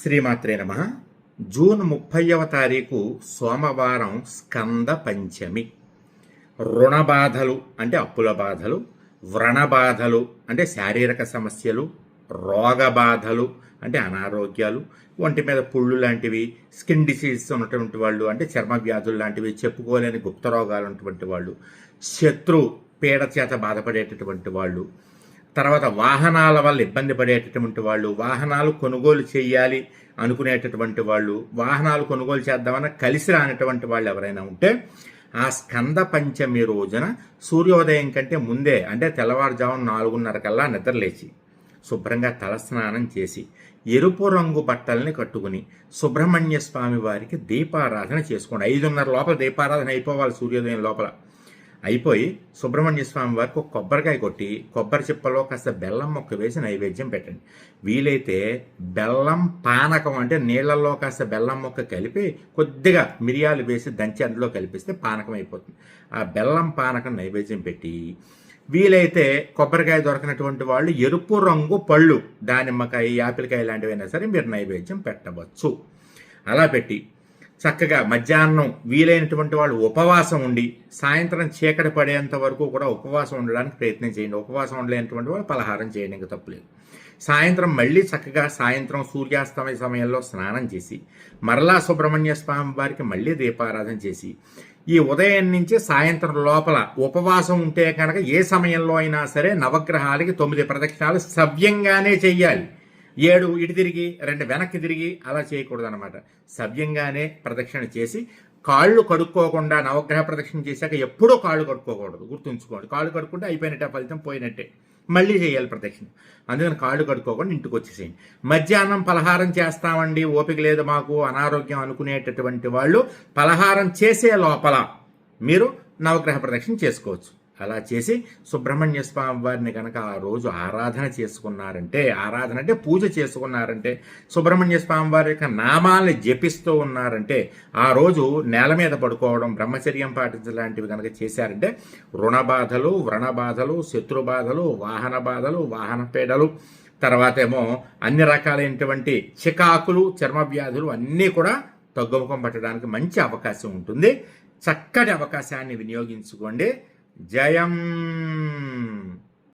శ్రీమాత్రే నమ. జూన్ ముప్పైవ తారీఖు సోమవారం స్కంద పంచమి. రుణ బాధలు అంటే అప్పుల బాధలు వ్రణ బాధలు అంటే శారీరక సమస్యలు రోగ బాధలు అంటే అనారోగ్యాలు ఒంటి మీద పుళ్ళు లాంటివి స్కిన్ డిసీజ్ ఉన్నటువంటి వాళ్ళు అంటే చర్మ వ్యాధులు లాంటివి చెప్పుకోలేని గుప్త రోగాలు ఉన్నటువంటి వాళ్ళు శత్రు పీడ చేత బాధపడేటటువంటి వాళ్ళు తర్వాత వాహనాల వల్ల ఇబ్బంది పడేటటువంటి వాళ్ళు వాహనాలు కొనుగోలు చేయాలి అనుకునేటటువంటి వాళ్ళు వాహనాలు కొనుగోలు చేద్దామని కలిసి రానటువంటి వాళ్ళు ఎవరైనా ఉంటే ఆ స్కంద పంచమి రోజున సూర్యోదయం కంటే ముందే అంటే తెల్లవారుజామున నాలుగున్నర కల్లా నిద్రలేచి శుభ్రంగా తలస్నానం చేసి ఎరుపు రంగు బట్టల్ని కట్టుకుని సుబ్రహ్మణ్య స్వామి వారికి దీపారాధన చేసుకోండి. ఐదున్నర లోపల దీపారాధన అయిపోవాలి సూర్యోదయం లోపల. అయిపోయి సుబ్రహ్మణ్య స్వామి వారికి ఒక కొబ్బరికాయ కొట్టి కొబ్బరి చిప్పలో కాస్త బెల్లం మొక్క వేసి నైవేద్యం పెట్టండి. వీలైతే బెల్లం పానకం అంటే నీళ్ళల్లో కాస్త బెల్లం మొక్క కలిపి కొద్దిగా మిరియాలు వేసి దంచి అందులో కలిపిస్తే పానకం అయిపోతుంది. ఆ బెల్లం పానకం నైవేద్యం పెట్టి వీలైతే కొబ్బరికాయ దొరకనటువంటి వాళ్ళు ఎరుపు రంగు పళ్ళు దానిమ్మకాయ యాపిల్కాయ లాంటివైనా సరే మీరు నైవేద్యం పెట్టవచ్చు. అలా పెట్టి చక్కగా మధ్యాహ్నం వీలైనటువంటి వాళ్ళు ఉపవాసం ఉండి సాయంత్రం చీకటి పడేంత వరకు కూడా ఉపవాసం ఉండడానికి ప్రయత్నం చేయండి. ఉపవాసం ఉండలేనటువంటి వాళ్ళు పలహారం చేయడానికి తప్పులేదు సాయంత్రం మళ్ళీ చక్కగా సాయంత్రం సూర్యాస్తమయ సమయంలో స్నానం చేసి మరలా సుబ్రహ్మణ్య స్వామి వారికి మళ్ళీ దీపారాధన చేసి ఈ ఉదయం నుంచి సాయంత్రం లోపల ఉపవాసం ఉంటే కనుక ఏ సమయంలో అయినా సరే నవగ్రహాలకి తొమ్మిది ప్రదక్షిణాలు సవ్యంగానే చెయ్యాలి. ఏడు ఇటు తిరిగి రెండు వెనక్కి తిరిగి అలా చేయకూడదు అనమాట సవ్యంగానే ప్రదక్షిణ చేసి కాళ్ళు కడుక్కోకుండా నవగ్రహ ప్రదక్షిణ చేశాక ఎప్పుడూ కాళ్ళు కడుక్కోకూడదు. గుర్తుంచుకోండి కాళ్ళు కడుక్కుంటే అయిపోయినట్టే ఫలితం పోయినట్టే. మళ్ళీ చేయాలి ప్రదక్షిణ. అందుకని కాళ్ళు కడుక్కోకుండా ఇంటికి వచ్చేసేయండి. మధ్యాహ్నం పలహారం చేస్తామండి ఓపిక లేదు మాకు అనారోగ్యం అనుకునేటటువంటి వాళ్ళు పలహారం చేసే లోపల మీరు నవగ్రహ ప్రదక్షిణ చేసుకోవచ్చు. అలా చేసి సుబ్రహ్మణ్య స్వామి వారిని కనుక ఆ రోజు ఆరాధన చేసుకున్నారంటే ఆరాధన అంటే పూజ చేసుకున్నారంటే సుబ్రహ్మణ్య స్వామి వారి యొక్క నామాల్ని జపిస్తూ ఉన్నారంటే ఆ రోజు నేల మీద పడుకోవడం బ్రహ్మచర్యం పాటించలాంటివి కనుక చేశారంటే రుణ బాధలు వ్రణ బాధలు శత్రు బాధలు వాహన బాధలు వాహన పీడలు తర్వాత ఏమో అన్ని రకాలైనటువంటి చికాకులు చర్మ వ్యాధులు అన్నీ కూడా తగ్గుముఖం పట్టడానికి మంచి అవకాశం ఉంటుంది. చక్కటి అవకాశాన్ని వినియోగించుకోండి. ஜயம்